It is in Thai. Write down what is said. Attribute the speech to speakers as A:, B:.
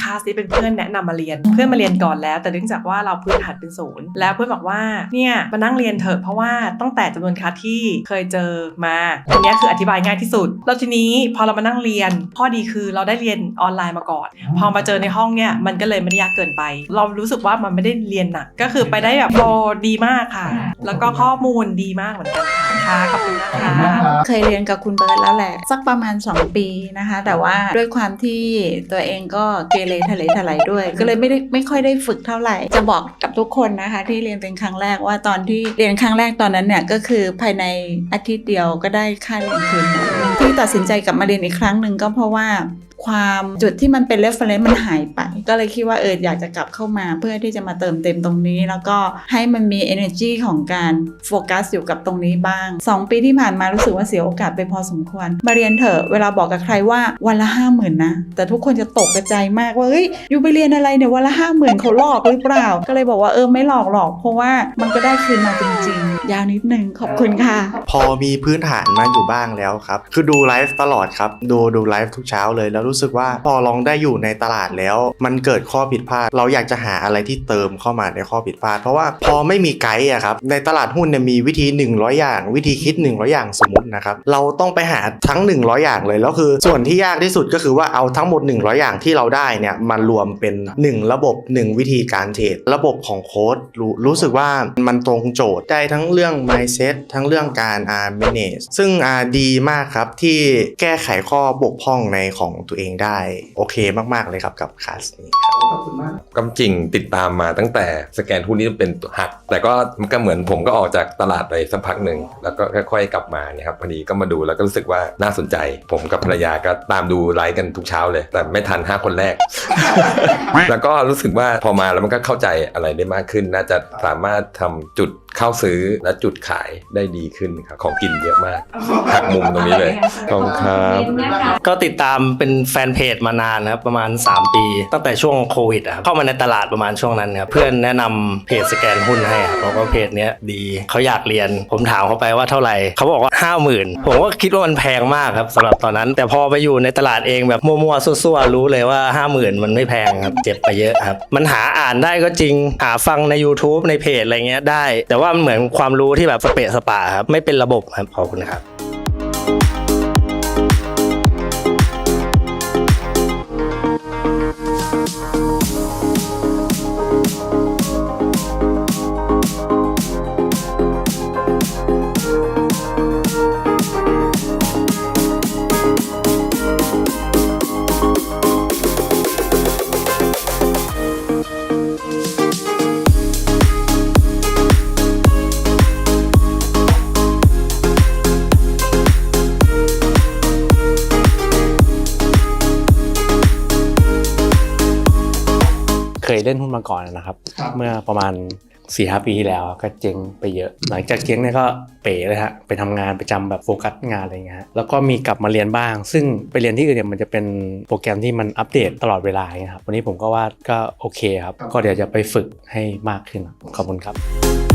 A: คลาสนี้เป็นเพื่อนแนะนำมาเรียน เพื่อนมาเรียนก่อนแล้ว แต่เนื่องจากว่าเราพื้นฐานเป็นศูนย์แล้วเพื่อนบอกว่าเนี่ยมานั่งเรียนเถอะเพราะว่าตั้งแต่จำนวนคลาสที่เคยเจอมาอันนี้คืออธิบายง่ายที่สุดแล้วทีนี้พอเรามานั่งเรียน ข้อดีคือเราได้เรียนออนไลน์มาก่อน พอมาเจอในห้องเนี่ยมันก็เลยไม่ได้ยากเกินไป เรารู้สึกว่ามันไม่ได้เรียนหนัก ก็คือไปได้แบบโฟลว์ดีมากค่ะ แล้วก็ข้อมูลดีมากเหมือนกันค่ะ ขอบคุณนะคะ
B: เคยเรียนกับคุณเบิร์ตแล้วแหละ สักประมาณ 2 ปีนะคะ แต่ว่าด้วยความที่ตัวเองก็เกเรทะเลทลายด้วย ก็เลยไม่ได้ไม่ค่อยได้ฝึกเท่าไหร่ จะบอกกับทุกคนนะคะ ที่เรียนเป็นครั้งแรกว่าตอนที่เรียนครั้งแรกตอนนั้นเนี่ยก็คือภายในอาทิตย์เดียวก็ได้ค่าเรียนคืนหมดที่ตัดสินใจกลับมาเรียนอีกครั้งหนึ่งก็เพราะว่าความจุดที่มันเป็น reference มันหายไป ก็เลยคิดว่าเอออยากจะกลับเข้ามาเพื่อที่จะมาเติมเต็มตรงนี้ แล้วก็ให้มันมี energy ของการโฟกัสอยู่กับตรงนี้บ้าง2 ปีที่ผ่านมารู้สึกว่าเสียโอกาสไปพอสมควร มาเรียนเถอะเวลาบอกกับใครว่าวันละห้าหมื่นนะ แต่ทุกคนจะตกกระใจมากว่าเฮ้ยอยู่ไปเรียนอะไรเนี่ยวันละห้าหมื่นเขาหลอกหรือเปล่า ก็เลยบอกว่าเออไม่หลอกหรอก เพราะว่ามันก็ได้คืนมาจริงๆ ยาวนิดนึงขอบคุณค่ะ
C: พอมีพื้นฐานมาอยู่บ้างแล้วครับ คือดูไลฟ์ตลอดครับ ดูดูไลฟ์ทุกเช้าเลยแล้วรู้สึกว่าพอลองได้อยู่ในตลาดแล้ว มันเกิดข้อผิดพลาด เราอยากจะหาอะไรที่เติมเข้ามาในข้อผิดพลาด เพราะว่าพอไม่มีไกด์อะครับในตลาดหุ้นเนี่ยมีวิธี 100 อย่างวิธีีคิด 100 อย่างสมมตินะครับ เราต้องไปหาทั้ง 100 อย่างเลยแล้วคือ ส่วนที่ยากที่สุดก็คือว่าเอาทั้งหมด 100 อย่างที่เราได้เนี่ยมารวมเป็น 1 ระบบ 1 วิธีการเทรดระบบของโค้ดรู้รู้สึกว่ามันตรงโจทย์ได้ทั้งเรื่อง mindset ทั้งเรื่องการอ่า manage ซึ่งดีมากครับที่แก้ไขข้อบกพร่องในของตัวเองได้ โอเคมาก ๆ เลยครับกับคลาสนี้ครับ
D: ก็จริงติดตามมาตั้งแต่สแกนหุ้นนี่เป็นหัก แต่ก็มันก็เหมือนผมก็ออกจากตลาดไปสักพักหนึ่งแล้วก็ค่อยๆกลับมาเนี่ยครับพอดีก็มาดูแล้วก็รู้สึกว่าน่าสนใจ ผมกับภรรยาก็ตามดูไลฟ์กันทุกเช้าเลย แต่ไม่ทัน 5 คนแรก แล้วก็รู้สึกว่าพอมาแล้วมันก็เข้าใจอะไรได้มากขึ้น น่าจะสามารถทำจุด เข้าซื้อและจุดขายได้ดีขึ้นครับของกินเยอะมากหักมุมตรงนี้เลยขอบคุณครับ
E: ก็ติดตามเป็นแฟนเพจมานานนะครับประมาณ 3 ปี ตั้งแต่ช่วงโควิดอะครับเข้ามาในตลาดประมาณช่วงนั้นครับเพื่อนแนะนำเพจสแกนหุ้นให้ครับเพราะว่าเพจเนี้ยดีเขาอยากเรียน ผมถามเขาไปว่าเท่าไหร่เขาบอกว่า 5 0,000 ผมก็คิดว่ามันแพงมากครับสำหรับตอนนั้น แต่พอไปอยู่ในตลาดเองแบบมั่วๆซั่วๆรู้เลยว่า 50,000 มันไม่แพงครับเจ็บไปเยอะครับมันหาอ่านได้ก็จริงหาฟังใน YouTube ในเพจอะไรเงี้ยได้ แต่ว่ามันเหมือนความรู้ที่แบบสเปะสปะครับไม่เป็นระบบครับขอบคุณครับ
F: ยเล่นหุ้นมาก่อนนะครับ เมื่อประมาณ4ีหปีที่แล้วก็เจ๊งไปเยอะ หลังจากเจ๊งเนี่ยก็เป๋เลยฮะไปทำงานไปจำแบบโฟกัสงานอะไรเงี้ยฮะแล้วก็มีกลับมาเรียนบ้าง ซึ่งไปเรียนที่อื่นเนี่ยมันจะเป็นโปรแกรมที่มันอัปเดตตลอดเวลาเงี้ยครับวันนี้ผมก็ว่าก็โอเคครับ ก็เดี๋ยวจะไปฝึกให้มากขึ้นขอบคุณครับ